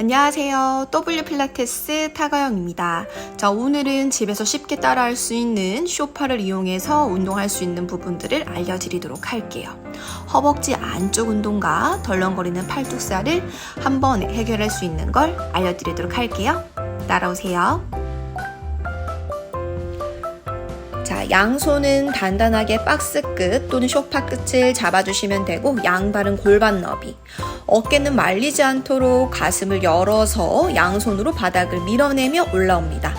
안녕하세요. W 필라테스 타가영입니다. 자, 오늘은 집에서 쉽게 따라할 수 있는 쇼파를 이용해서 운동할 수 있는 부분들을 알려드리도록 할게요. 허벅지 안쪽 운동과 덜렁거리는 팔뚝살을 한번 해결할 수 있는 걸 알려드리도록 할게요. 따라오세요. 양손은 단단하게 박스 끝 또는 쇼파 끝을 잡아주시면 되고 양발은 골반 너비. 어깨는 말리지 않도록 가슴을 열어서 양손으로 바닥을 밀어내며 올라옵니다.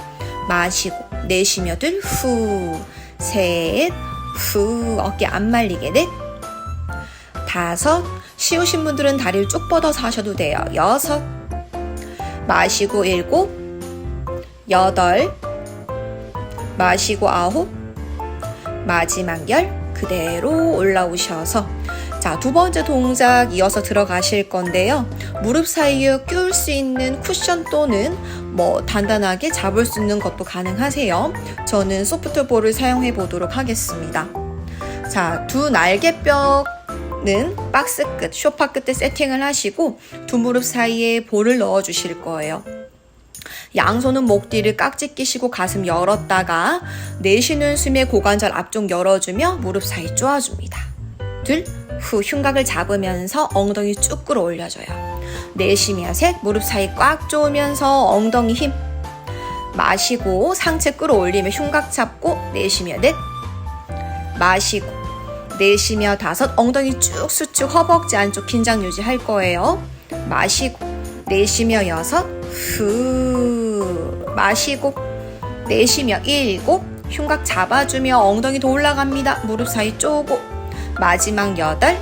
마시고 내쉬며 들 후, 셋, 후, 어깨 안 말리게 넷, 다섯, 쉬우신 분들은 다리를 쭉 뻗어서 하셔도 돼요. 여섯, 마시고 일곱, 여덟, 마시고 아홉, 마지막 열 그대로 올라오셔서 자, 두 번째 동작 이어서 들어가실 건데요. 무릎 사이에 끼울 수 있는 쿠션 또는 뭐 단단하게 잡을 수 있는 것도 가능하세요. 저는 소프트볼을 사용해 보도록 하겠습니다. 자, 두 날개뼈 는 박스 끝, 쇼파 끝에 세팅을 하시고 두 무릎 사이에 볼을 넣어 주실 거예요. 양손은 목 뒤를 깍지 끼시고 가슴 열었다가 내쉬는 숨에 고관절 앞쪽 열어주며 무릎 사이 쪼아줍니다. 둘, 후 흉곽을 잡으면서 엉덩이 쭉 끌어올려줘요. 내쉬며 셋, 무릎 사이 꽉 조으면서 엉덩이 힘. 마시고 상체 끌어올리며 흉곽 잡고 내쉬며 넷. 마시고 내쉬며 다섯, 엉덩이 쭉 수축 허벅지 안쪽 긴장 유지할 거예요. 마시고 내쉬며 여섯, 후. 마시고 내쉬며 일곱. 흉곽 잡아주며 엉덩이 더 올라갑니다. 무릎 사이 쪼고. 마지막 여덟.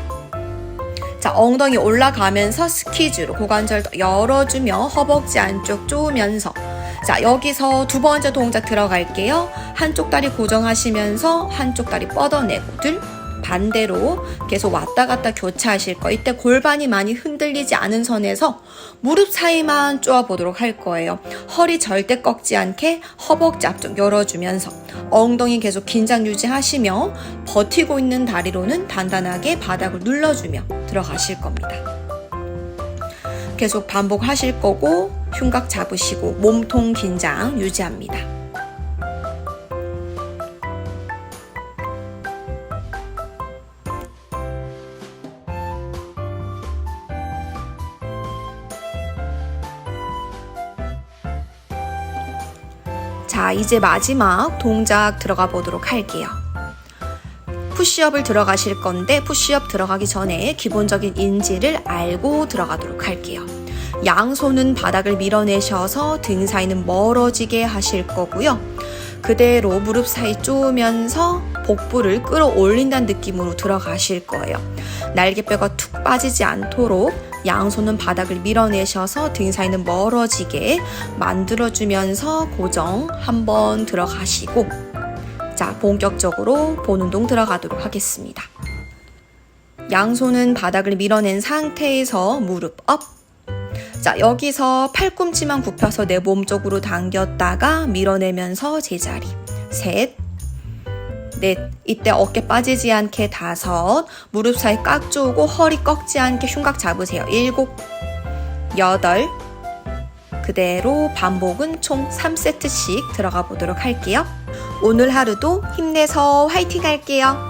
자 엉덩이 올라가면서 스키즈로 고관절 열어주며 허벅지 안쪽 쪼으면서. 자 여기서 두 번째 동작 들어갈게요. 한쪽 다리 고정하시면서 한쪽 다리 뻗어내고. 둘 반대로 계속 왔다 갔다 교차하실 거. 이때 골반이 많이 흔들리지 않은 선에서 무릎 사이만 쪼아 보도록 할 거예요. 허리 절대 꺾지 않게 허벅지 앞쪽 열어주면서 엉덩이 계속 긴장 유지하시며 버티고 있는 다리로는 단단하게 바닥을 눌러주며 들어가실 겁니다. 계속 반복하실 거고 흉곽 잡으시고 몸통 긴장 유지합니다. 자, 이제 마지막 동작 들어가 보도록 할게요. 푸시업을 들어가실 건데 푸시업 들어가기 전에 기본적인 인지를 알고 들어가도록 할게요. 양손은 바닥을 밀어내셔서 등 사이는 멀어지게 하실 거고요. 그대로 무릎 사이 쪼으면서 복부를 끌어올린다는 느낌으로 들어가실 거예요. 날개뼈가 툭 빠지지 않도록 양손은 바닥을 밀어내셔서 등 사이는 멀어지게 만들어주면서 고정 한번 들어가시고 자 본격적으로 본 운동 들어가도록 하겠습니다. 양손은 바닥을 밀어낸 상태에서 무릎 업. 자 여기서 팔꿈치만 굽혀서 내 몸 쪽으로 당겼다가 밀어내면서 제자리. 셋. 넷. 이때 어깨 빠지지 않게 다섯. 무릎 사이 꽉 조고 허리 꺾지 않게 흉곽 잡으세요. 일곱. 여덟. 그대로 반복은 총 3세트씩 들어가 보도록 할게요. 오늘 하루도 힘내서 화이팅 할게요.